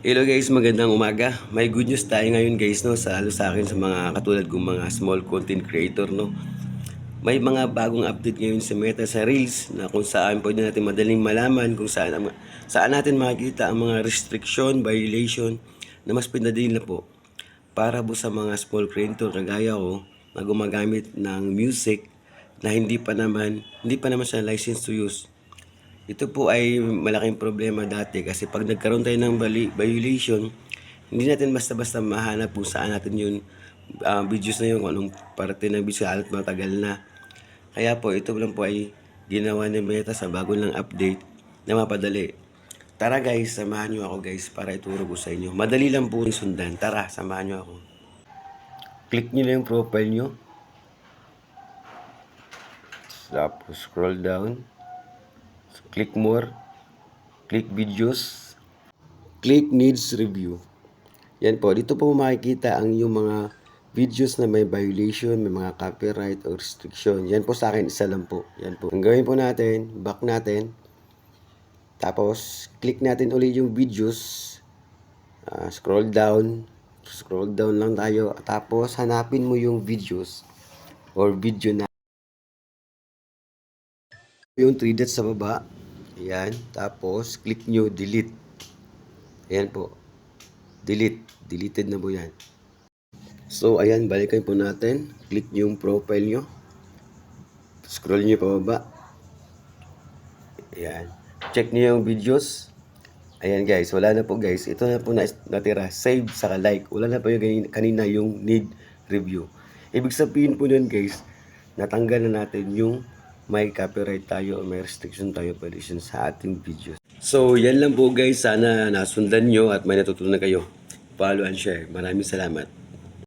Hello guys, magandang umaga. May good news tayo ngayon guys no sa lalo sa akin sa mga katulad kong mga small content creator no. May mga bagong update ngayon sa Meta sa Reels na kung saan pwede natin madaling malaman kung saan saan natin makikita ang mga restriction, violation na mas pinadali na po para po sa mga small creator kagaya ko na gumagamit ng music na hindi pa naman hindi pa naman siya license to use. Ito po ay malaking problema dati kasi pag nagkaroon tayo ng violation, hindi natin basta-basta mahanap kung saan natin yung ah, videos na yun, kung anong parte ng video at matagal na. Kaya po, ito lang po ay ginawa ni Meta sa bago lang update na mapadali. Tara guys, samahan nyo ako guys para ituro ko sa inyo. Madali lang po yung sundan. Tara, samahan nyo ako. Click nyo na yung profile nyo. Tapos scroll down. Click more. Click videos. Click needs review. Yan po. Dito po makikita ang yung mga videos na may violation, may mga copyright o restriction. Yan po sa akin, isa lang po. Yan po. Ang gawin po natin, back natin. Tapos, click natin ulit yung videos. Ah, scroll down. Scroll down lang tayo. Tapos, hanapin mo yung videos or video na yung 3 dots sa baba. Ayan. Tapos, click nyo delete. Ayan po. Delete. Deleted na po yan. So, ayan. Balikan po natin. Click nyo yung profile nyo. Scroll nyo pababa. Ayan. Check nyo yung videos. Ayan guys. Wala na po guys. Ito na po na natira. Save sa like. Wala na po yung kanina yung need review. Ibig sabihin po nun guys, natanggal na natin yung may copyright tayo o may restriction tayo pwede sa ating videos. So, yan lang po guys. Sana nasundan nyo at may natutunan kayo. Follow and share. Maraming salamat.